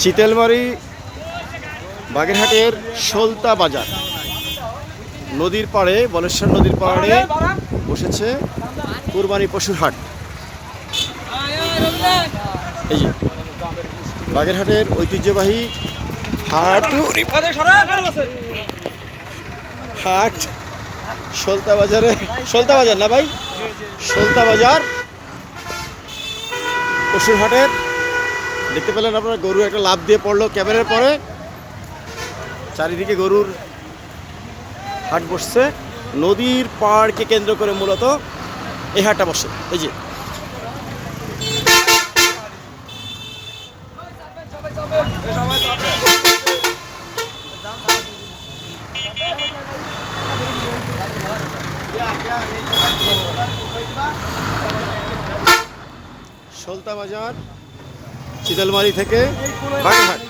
চিতেলমারি বাগেরহাটের সলতা বাজার। নদীর পাড়ে, বলেশ্বর নদীর পাড়ে বসেছে কুরবানি পশুর হাট। এই বাগেরহাটের ঐতিহ্যবাহী হাট। হাট সলতা বাজারে, সলতা বাজার না ভাই? সলতা বাজার পশুর হাটের দেখতে পেলেন আপনারা গরু একটা লাভ দিয়ে পড়ল ক্যামেরার পরে। চারিদিকে গরুর হাট বসছে। নদীর পাড়কে কেন্দ্র করে মূলত এই হাটটা বসে। এই যে। সলতা বাজার। চিতলমারি থেকে বাগেরহাট।